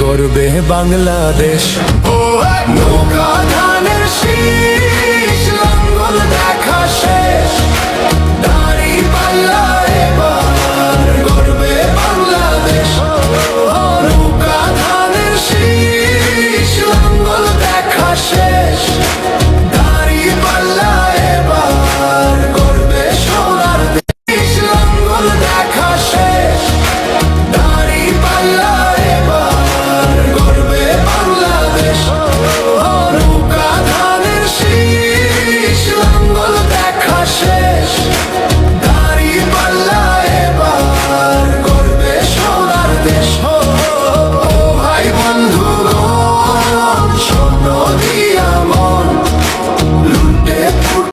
গর্বে বাংলাদেশ। ও